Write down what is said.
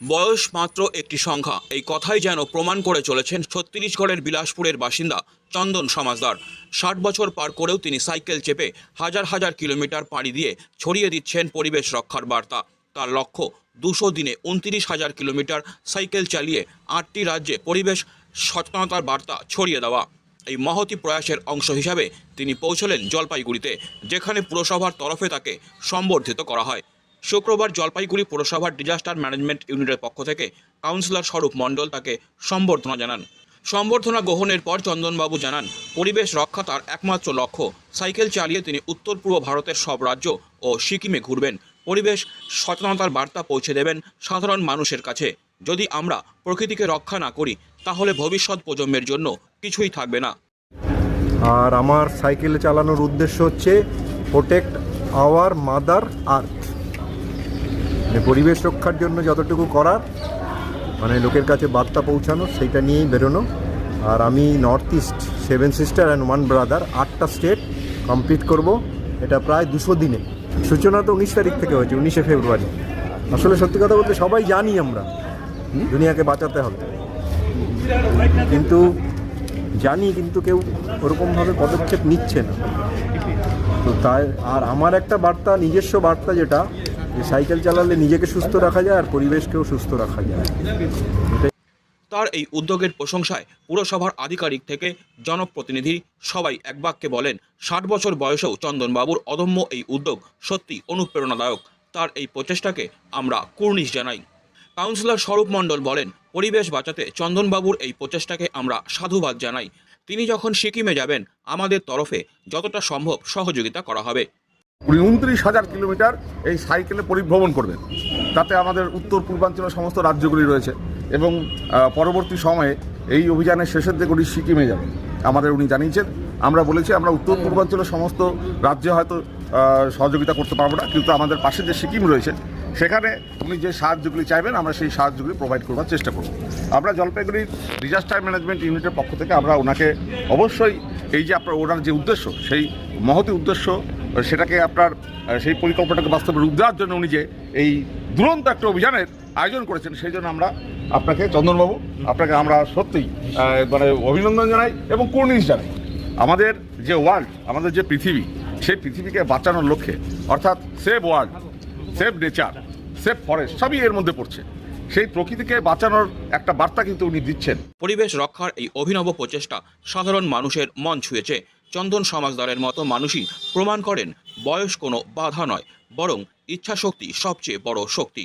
বয়স মাত্র একটি সংখ্যা। এই কথাই যেন প্রমাণ করে চলেছেন ছত্তিশগড়ের বিলাসপুরের বাসিন্দা চন্দন সমাজদার। ষাট বছর পার করেও তিনি সাইকেল চেপে হাজার হাজার কিলোমিটার পাড়ি দিয়ে ছড়িয়ে দিচ্ছেন পরিবেশ রক্ষার বার্তা। তার লক্ষ্য, দুশো দিনে উনত্রিশ হাজার কিলোমিটার সাইকেল চালিয়ে আটটি রাজ্যে পরিবেশ সচেতনতার বার্তা ছড়িয়ে দেওয়া। এই মহতি প্রয়াসের অংশ হিসাবে তিনি পৌঁছলেন জলপাইগুড়িতে, যেখানে পুরসভার তরফে তাকে সম্বর্ধিত করা হয়। শুক্রবার জলপাইগুড়ি পুরসভার ডিজাস্টার ম্যানেজমেন্ট ইউনিটের পক্ষ থেকে কাউন্সিলর স্বরূপ মণ্ডল তাকে সম্বর্ধনা জানান। সম্বর্ধনা গ্রহণের পর চন্দনবাবু জানান, পরিবেশ রক্ষা তার একমাত্র লক্ষ্য। সাইকেল চালিয়ে তিনি উত্তর পূর্ব ভারতের সব রাজ্য ও সিকিমে ঘুরবেন। পরিবেশ সচেতনতার বার্তা পৌঁছে দেবেন সাধারণ মানুষের কাছে। যদি আমরা প্রকৃতিকে রক্ষা না করি, তাহলে ভবিষ্যৎ প্রজন্মের জন্য কিছুই থাকবে না। আর আমার সাইকেল চালানোর উদ্দেশ্য হচ্ছে প্রোটেক্ট আওয়ার মাদার আর্থ মানে পরিবেশ রক্ষার জন্য যতটুকু করার মানে লোকের কাছে বার্তা পৌঁছানো, সেইটা নিয়েই বেরোনো। আর আমি north east seven sister and one brother আটটা স্টেট কমপ্লিট করব। এটা প্রায় দুশো দিনে। সূচনা তো উনিশ তারিখ থেকে হয়েছে, উনিশে ফেব্রুয়ারি। আসলে সত্যি কথা বলতে সবাই জানি আমরা, দুনিয়াকে বাঁচাতে হবে। কিন্তু জানি, কিন্তু কেউ ওরকমভাবে পদক্ষেপ নিচ্ছে না। তো তাই, আর আমার একটা বার্তা, নিজস্ব বার্তা যেটা সাইকেল চালালে নিজেকে সুস্থ রাখা যায় আর পরিবেশকেও সুস্থ রাখা যায়। তার এই উদ্যোগের প্রশংসায় পুরসভার আধিকারিক থেকে জনপ্রতিনিধি সবাই এক বাক্যে বলেন, ষাট বছর বয়সেও চন্দনবাবুর অদম্য এই উদ্যোগ সত্যি অনুপ্রেরণাদায়ক। তার এই প্রচেষ্টাকে আমরা কুর্নিশ জানাই। কাউন্সিলর স্বরূপ মণ্ডল বলেন, পরিবেশ বাঁচাতে চন্দনবাবুর এই প্রচেষ্টাকে আমরা সাধুবাদ জানাই। তিনি যখন সিকিমে যাবেন, আমাদের তরফে যতটা সম্ভব সহযোগিতা করা হবে। উনত্রিশ হাজার কিলোমিটার এই সাইকেলে পরিভ্রমণ করবেন। তাতে আমাদের উত্তর, পূর্বাঞ্চলের সমস্ত রাজ্যগুলি রয়েছে এবং পরবর্তী সময়ে এই অভিযানের শেষের দিকে উনি সিকিমে যাবেন। আমাদের উনি জানিয়েছেন, আমরা বলেছি আমরা উত্তর, পূর্বাঞ্চলের সমস্ত রাজ্যে হয়তো সহযোগিতা করতে পারব না। কিন্তু আমাদের পাশে যে সিকিম রয়েছে, সেখানে উনি যে সাহায্যগুলি চাইবেন, আমরা সেই সাহায্যগুলি প্রোভাইড করবার চেষ্টা করব। আমরা জলপাইগুড়ির ডিজাস্টার ম্যানেজমেন্ট ইউনিটের পক্ষ থেকে আমরা ওনাকে অবশ্যই এই যে আপনার ওনার যে উদ্দেশ্য, সেই মহতি উদ্দেশ্য সেটাকে আপনার সেই পরিকল্পনাটাকে বাস্তবে রূপ দেওয়ার জন্য উনি যে এই দুরন্ত একটা অভিযানের আয়োজন করেছেন, সেই জন্য আমরা আপনাকে, চন্দনবাবু, আপনাকে আমরা সত্যিই মানে অভিনন্দন জানাই এবং কুর্নিশ জানাই। আমাদের যে ওয়ার্ল্ড, আমাদের যে পৃথিবী, সেই পৃথিবীকে বাঁচানোর লক্ষ্যে, অর্থাৎ save world save nature save forest, সবই এর মধ্যে পড়ছে। সেই প্রকৃতিকে বাঁচানোর একটা বার্তা কিন্তু উনি দিচ্ছেন। পরিবেশ রক্ষার এই অভিনব প্রচেষ্টা সাধারণ মানুষের মন ছুঁয়েছে। চন্দন সমাজ দলের মতো মানুষই প্রমাণ করেন বয়স কোনো বাধা নয়, বরং ইচ্ছাশক্তি সবচেয়ে বড় শক্তি।